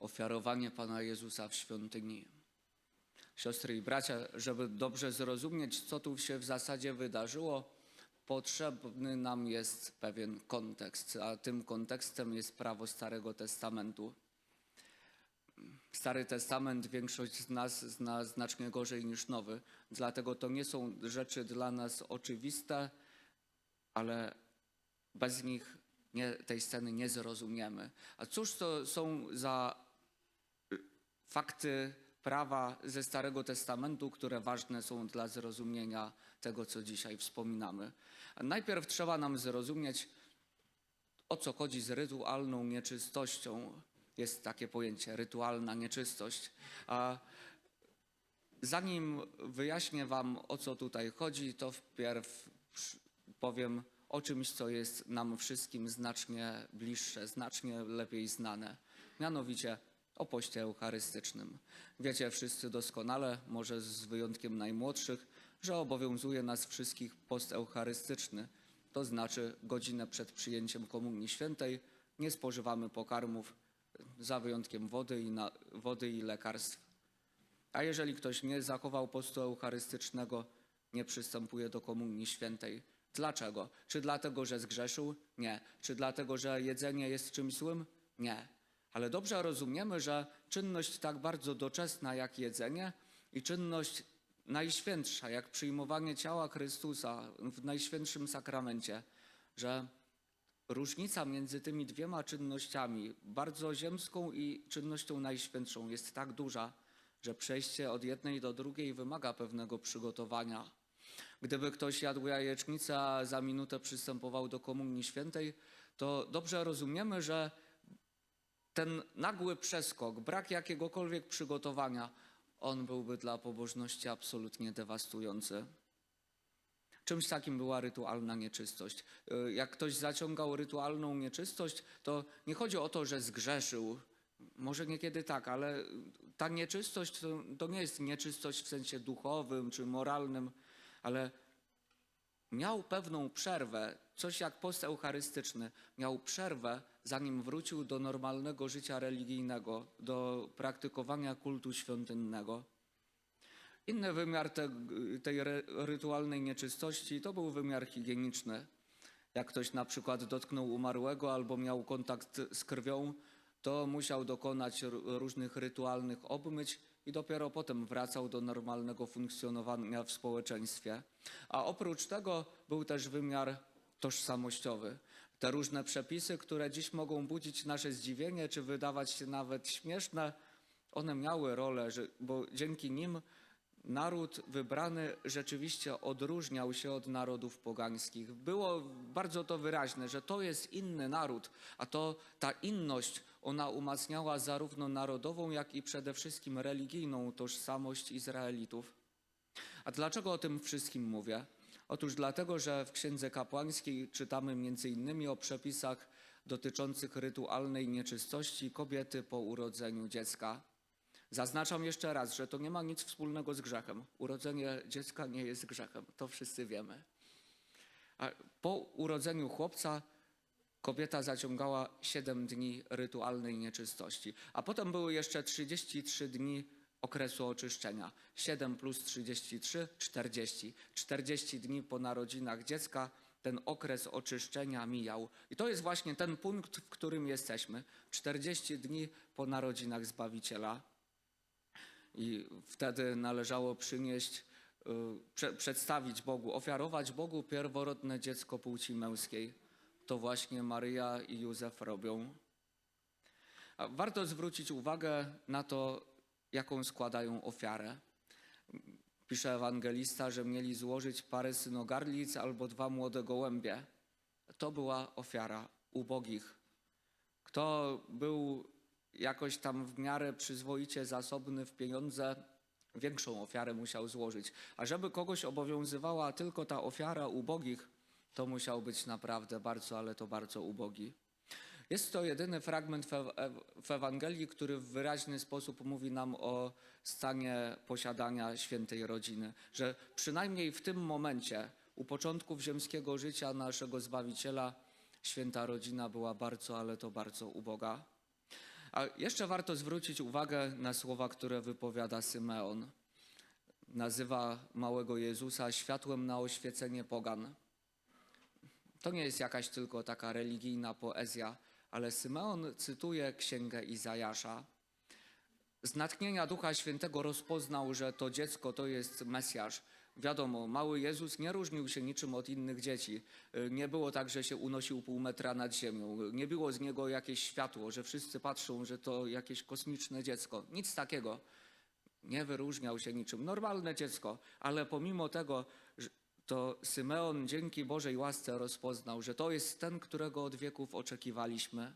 ofiarowanie Pana Jezusa w świątyni. Siostry i bracia, żeby dobrze zrozumieć, co tu się w zasadzie wydarzyło, potrzebny nam jest pewien kontekst, a tym kontekstem jest prawo Starego Testamentu. Stary Testament większość z nas zna znacznie gorzej niż Nowy, dlatego to nie są rzeczy dla nas oczywiste, ale bez nich nie, tej sceny nie zrozumiemy. A cóż to są za fakty prawa ze Starego Testamentu, które ważne są dla zrozumienia tego, co dzisiaj wspominamy? Najpierw trzeba nam zrozumieć, o co chodzi z rytualną nieczystością. Jest takie pojęcie rytualna nieczystość. A zanim wyjaśnię Wam, o co tutaj chodzi, to wpierw powiem o czymś, co jest nam wszystkim znacznie bliższe, znacznie lepiej znane. Mianowicie o poście eucharystycznym. Wiecie wszyscy doskonale, może z wyjątkiem najmłodszych, że obowiązuje nas wszystkich post eucharystyczny. To znaczy godzinę przed przyjęciem Komunii Świętej nie spożywamy pokarmów, za wyjątkiem wody i, na, wody i lekarstw. A jeżeli ktoś nie zachował postu eucharystycznego, nie przystępuje do Komunii Świętej. Dlaczego? Czy dlatego, że zgrzeszył? Nie. Czy dlatego, że jedzenie jest czymś złym? Nie. Ale dobrze rozumiemy, że czynność tak bardzo doczesna jak jedzenie i czynność najświętsza, jak przyjmowanie ciała Chrystusa w najświętszym sakramencie, że różnica między tymi dwiema czynnościami, bardzo ziemską i czynnością najświętszą, jest tak duża, że przejście od jednej do drugiej wymaga pewnego przygotowania. Gdyby ktoś jadł jajecznicę, a za minutę przystępował do Komunii Świętej, to dobrze rozumiemy, że ten nagły przeskok, brak jakiegokolwiek przygotowania, on byłby dla pobożności absolutnie dewastujący. Czymś takim była rytualna nieczystość. Y, Jak ktoś zaciągał rytualną nieczystość, to nie chodzi o to, że zgrzeszył. Może niekiedy tak, ale ta nieczystość to, to nie jest nieczystość w sensie duchowym czy moralnym, ale miał pewną przerwę, coś jak post eucharystyczny, miał przerwę, zanim wrócił do normalnego życia religijnego, do praktykowania kultu świątynnego. Inny wymiar te, tej rytualnej nieczystości to był wymiar higieniczny. Jak ktoś na przykład dotknął umarłego albo miał kontakt z krwią, to musiał dokonać różnych rytualnych obmyć i dopiero potem wracał do normalnego funkcjonowania w społeczeństwie. A oprócz tego był też wymiar tożsamościowy. Te różne przepisy, które dziś mogą budzić nasze zdziwienie czy wydawać się nawet śmieszne, one miały rolę, bo dzięki nim naród wybrany rzeczywiście odróżniał się od narodów pogańskich. Było bardzo to wyraźne, że to jest inny naród, a to ta inność, ona umacniała zarówno narodową, jak i przede wszystkim religijną tożsamość Izraelitów. A dlaczego o tym wszystkim mówię? Otóż dlatego, że w Księdze Kapłańskiej czytamy innymi o przepisach dotyczących rytualnej nieczystości kobiety po urodzeniu dziecka. Zaznaczam jeszcze raz, że to nie ma nic wspólnego z grzechem. Urodzenie dziecka nie jest grzechem, to wszyscy wiemy. A po urodzeniu chłopca kobieta zaciągała 7 dni rytualnej nieczystości, a potem były jeszcze 33 dni okresu oczyszczenia. 7 plus 33, 40. 40 dni po narodzinach dziecka ten okres oczyszczenia mijał. I to jest właśnie ten punkt, w którym jesteśmy. 40 dni po narodzinach Zbawiciela. I wtedy należało przynieść, y, prze, przedstawić Bogu, ofiarować Bogu pierworodne dziecko płci męskiej. To właśnie Maryja i Józef robią. Warto zwrócić uwagę na to, jaką składają ofiarę. Pisze ewangelista, że mieli złożyć parę synogarlic albo dwa młode gołębie. To była ofiara ubogich. Kto był jakoś tam w miarę przyzwoicie zasobny w pieniądze, większą ofiarę musiał złożyć. A żeby kogoś obowiązywała tylko ta ofiara ubogich, to musiał być naprawdę bardzo, ale to bardzo ubogi. Jest to jedyny fragment w, Ew- w Ewangelii, który w wyraźny sposób mówi nam o stanie posiadania świętej rodziny, że przynajmniej w tym momencie, u początków ziemskiego życia naszego Zbawiciela, święta rodzina była bardzo, ale to bardzo uboga. A jeszcze warto zwrócić uwagę na słowa, które wypowiada Symeon. Nazywa małego Jezusa światłem na oświecenie pogan. To nie jest jakaś tylko taka religijna poezja, ale Symeon cytuje księgę Izajasza. Z natchnienia Ducha Świętego rozpoznał, że to dziecko to jest Mesjasz. Wiadomo, mały Jezus nie różnił się niczym od innych dzieci. Nie było tak, że się unosił pół metra nad ziemią. Nie było z niego jakieś światło, że wszyscy patrzą, że to jakieś kosmiczne dziecko. Nic takiego. Nie wyróżniał się niczym. Normalne dziecko, ale pomimo tego, to Symeon dzięki Bożej łasce rozpoznał, że to jest ten, którego od wieków oczekiwaliśmy.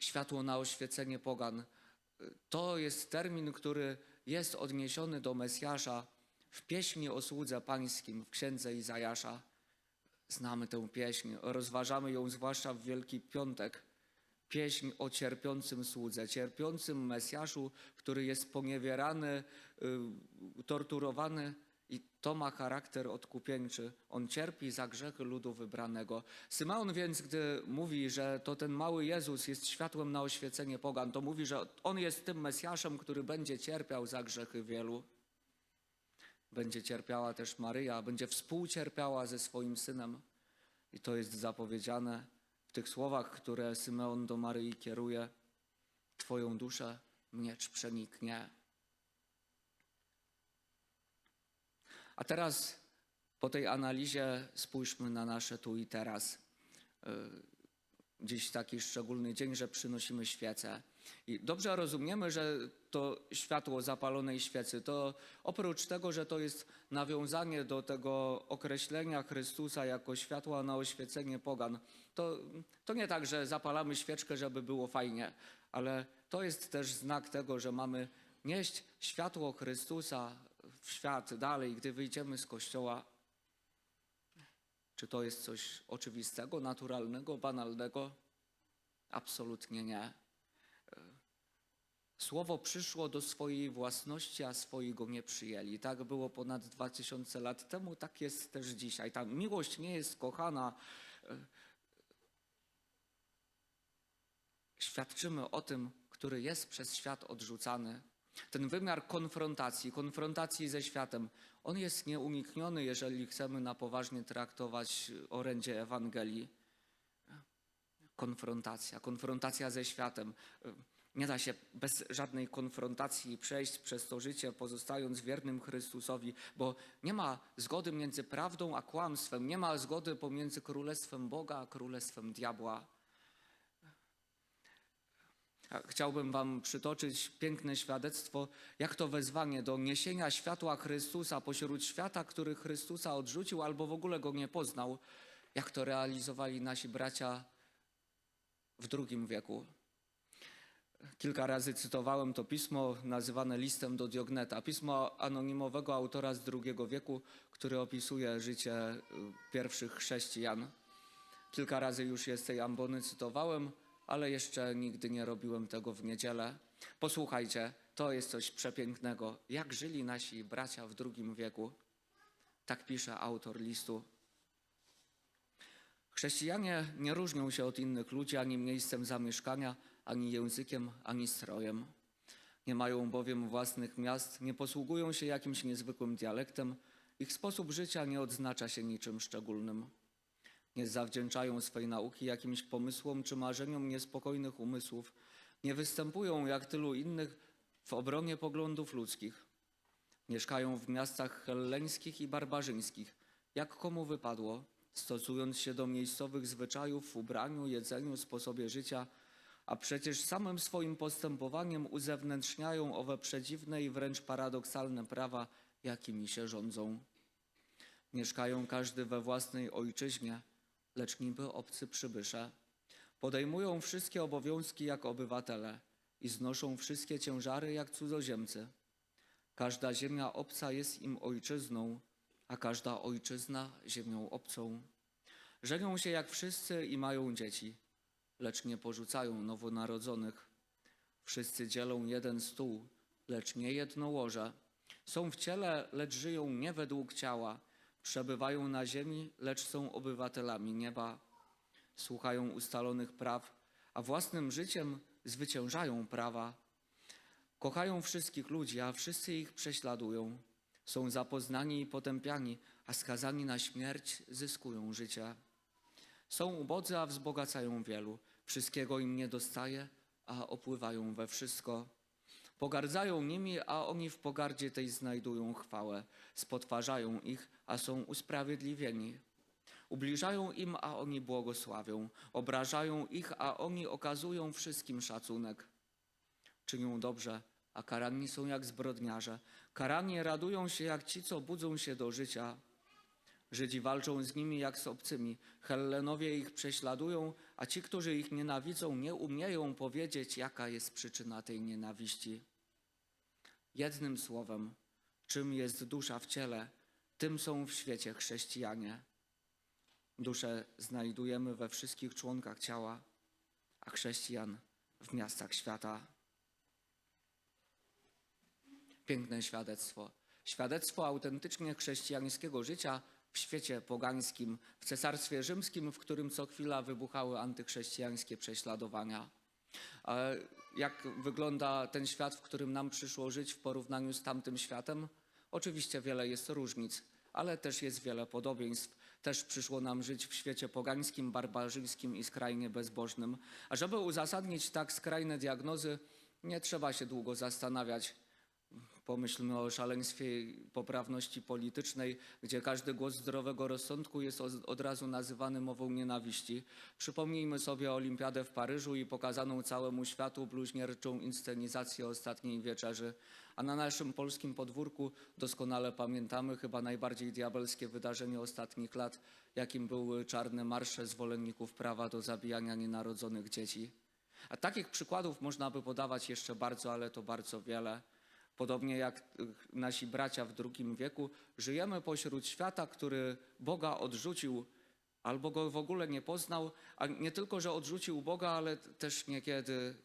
Światło na oświecenie pogan. To jest termin, który jest odniesiony do Mesjasza w pieśni o słudze pańskim w księdze Izajasza. Znamy tę pieśń, rozważamy ją zwłaszcza w Wielki Piątek. Pieśń o cierpiącym słudze, cierpiącym Mesjaszu, który jest poniewierany, y, torturowany i to ma charakter odkupieńczy. On cierpi za grzechy ludu wybranego. Symeon więc, gdy mówi, że to ten mały Jezus jest światłem na oświecenie pogan, to mówi, że on jest tym Mesjaszem, który będzie cierpiał za grzechy wielu. Będzie cierpiała też Maryja, będzie współcierpiała ze swoim synem. I to jest zapowiedziane w tych słowach, które Symeon do Maryi kieruje. Twoją duszę miecz przeniknie. A teraz po tej analizie spójrzmy na nasze tu i teraz. Y, Dziś taki szczególny dzień, że przynosimy świecę. I dobrze rozumiemy, że to światło zapalonej świecy, to oprócz tego, że to jest nawiązanie do tego określenia Chrystusa jako światła na oświecenie pogan, to, to nie tak, że zapalamy świeczkę, żeby było fajnie, ale to jest też znak tego, że mamy nieść światło Chrystusa w świat dalej, gdy wyjdziemy z kościoła. Czy to jest coś oczywistego, naturalnego, banalnego? Absolutnie nie. Słowo przyszło do swojej własności, a swoi go nie przyjęli. Tak było ponad 2000 lat temu, tak jest też dzisiaj. Ta miłość nie jest kochana. Świadczymy o tym, który jest przez świat odrzucany. Ten wymiar konfrontacji, konfrontacji ze światem, on jest nieunikniony, jeżeli chcemy na poważnie traktować orędzie Ewangelii. Konfrontacja, konfrontacja ze światem. Nie da się bez żadnej konfrontacji przejść przez to życie, pozostając wiernym Chrystusowi, bo nie ma zgody między prawdą a kłamstwem, nie ma zgody pomiędzy królestwem Boga a królestwem diabła. Chciałbym Wam przytoczyć piękne świadectwo, jak to wezwanie do niesienia światła Chrystusa pośród świata, który Chrystusa odrzucił albo w ogóle go nie poznał, jak to realizowali nasi bracia w II wieku. Kilka razy cytowałem to pismo nazywane listem do Diogneta, pismo anonimowego autora z II wieku, który opisuje życie y, pierwszych chrześcijan. Kilka razy już z tej ambony cytowałem, ale jeszcze nigdy nie robiłem tego w niedzielę. Posłuchajcie, to jest coś przepięknego. Jak żyli nasi bracia w II wieku? Tak pisze autor listu. Chrześcijanie nie różnią się od innych ludzi ani miejscem zamieszkania, ani językiem, ani strojem. Nie mają bowiem własnych miast, nie posługują się jakimś niezwykłym dialektem, ich sposób życia nie odznacza się niczym szczególnym. Nie zawdzięczają swej nauki jakimś pomysłom czy marzeniom niespokojnych umysłów, nie występują jak tylu innych w obronie poglądów ludzkich. Mieszkają w miastach helleńskich i barbarzyńskich, jak komu wypadło, stosując się do miejscowych zwyczajów w ubraniu, jedzeniu, sposobie życia, a przecież samym swoim postępowaniem uzewnętrzniają owe przedziwne i wręcz paradoksalne prawa, jakimi się rządzą. Mieszkają każdy we własnej ojczyźnie, lecz niby obcy przybysze. Podejmują wszystkie obowiązki jak obywatele i znoszą wszystkie ciężary jak cudzoziemcy. Każda ziemia obca jest im ojczyzną, a każda ojczyzna ziemią obcą. Żenią się jak wszyscy i mają dzieci, lecz nie porzucają nowonarodzonych. Wszyscy dzielą jeden stół, lecz nie jedno łoże. Są w ciele, lecz żyją nie według ciała. Przebywają na ziemi, lecz są obywatelami nieba. Słuchają ustalonych praw, a własnym życiem zwyciężają prawa. Kochają wszystkich ludzi, a wszyscy ich prześladują. Są zapoznani i potępiani, a skazani na śmierć zyskują życie. Są ubodzy, a wzbogacają wielu. Wszystkiego im nie dostaje, a opływają we wszystko. Pogardzają nimi, a oni w pogardzie tej znajdują chwałę. Spotwarzają ich, a są usprawiedliwieni. Ubliżają im, a oni błogosławią. Obrażają ich, a oni okazują wszystkim szacunek. Czynią dobrze, a karani są jak zbrodniarze. Karani radują się jak ci, co budzą się do życia. Żydzi walczą z nimi jak z obcymi. Hellenowie ich prześladują, a ci, którzy ich nienawidzą, nie umieją powiedzieć, jaka jest przyczyna tej nienawiści. Jednym słowem, czym jest dusza w ciele, tym są w świecie chrześcijanie. Duszę znajdujemy we wszystkich członkach ciała, a chrześcijan w miastach świata. Piękne świadectwo. Świadectwo autentycznie chrześcijańskiego życia w świecie pogańskim, w cesarstwie rzymskim, w którym co chwila wybuchały antychrześcijańskie prześladowania. Jak wygląda ten świat, w którym nam przyszło żyć w porównaniu z tamtym światem? Oczywiście wiele jest różnic, ale też jest wiele podobieństw. Też przyszło nam żyć w świecie pogańskim, barbarzyńskim i skrajnie bezbożnym. A żeby uzasadnić tak skrajne diagnozy, nie trzeba się długo zastanawiać. Pomyślmy o szaleństwie poprawności politycznej, gdzie każdy głos zdrowego rozsądku jest od razu nazywany mową nienawiści. Przypomnijmy sobie Olimpiadę w Paryżu i pokazaną całemu światu bluźnierczą inscenizację ostatniej wieczerzy. A na naszym polskim podwórku doskonale pamiętamy chyba najbardziej diabelskie wydarzenie ostatnich lat, jakim były czarne marsze zwolenników prawa do zabijania nienarodzonych dzieci. A takich przykładów można by podawać jeszcze bardzo, ale to bardzo wiele. Podobnie jak y, nasi bracia w II wieku, żyjemy pośród świata, który Boga odrzucił albo go w ogóle nie poznał, a nie tylko, że odrzucił Boga, ale też niekiedy,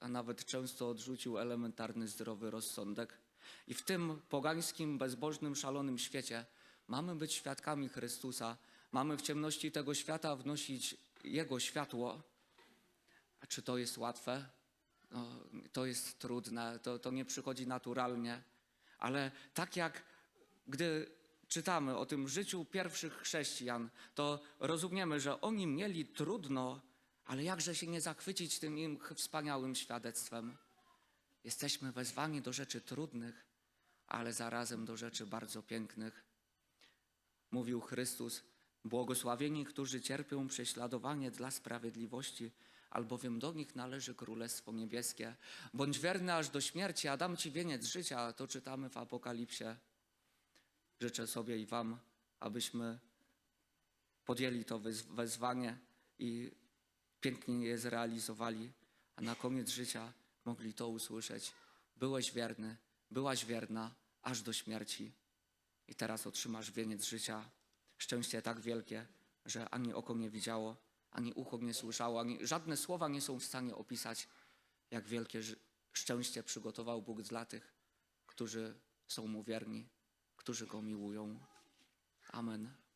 a nawet często odrzucił elementarny zdrowy rozsądek. I w tym pogańskim, bezbożnym, szalonym świecie mamy być świadkami Chrystusa, mamy w ciemności tego świata wnosić Jego światło. A czy to jest łatwe? No, to jest trudne, to, to nie przychodzi naturalnie, ale tak jak gdy czytamy o tym życiu pierwszych chrześcijan, to rozumiemy, że oni mieli trudno, ale jakże się nie zachwycić tym im wspaniałym świadectwem. Jesteśmy wezwani do rzeczy trudnych, ale zarazem do rzeczy bardzo pięknych. Mówił Chrystus, błogosławieni, którzy cierpią prześladowanie dla sprawiedliwości, albowiem do nich należy Królestwo Niebieskie. Bądź wierny aż do śmierci, a dam Ci wieniec życia, to czytamy w Apokalipsie. Życzę sobie i Wam, abyśmy podjęli to wezwanie i pięknie je zrealizowali, a na koniec życia mogli to usłyszeć. Byłeś wierny, byłaś wierna aż do śmierci i teraz otrzymasz wieniec życia. Szczęście tak wielkie, że ani oko nie widziało, ani ucho nie słyszało, ani żadne słowa nie są w stanie opisać, jak wielkie szczęście przygotował Bóg dla tych, którzy są Mu wierni, którzy Go miłują. Amen.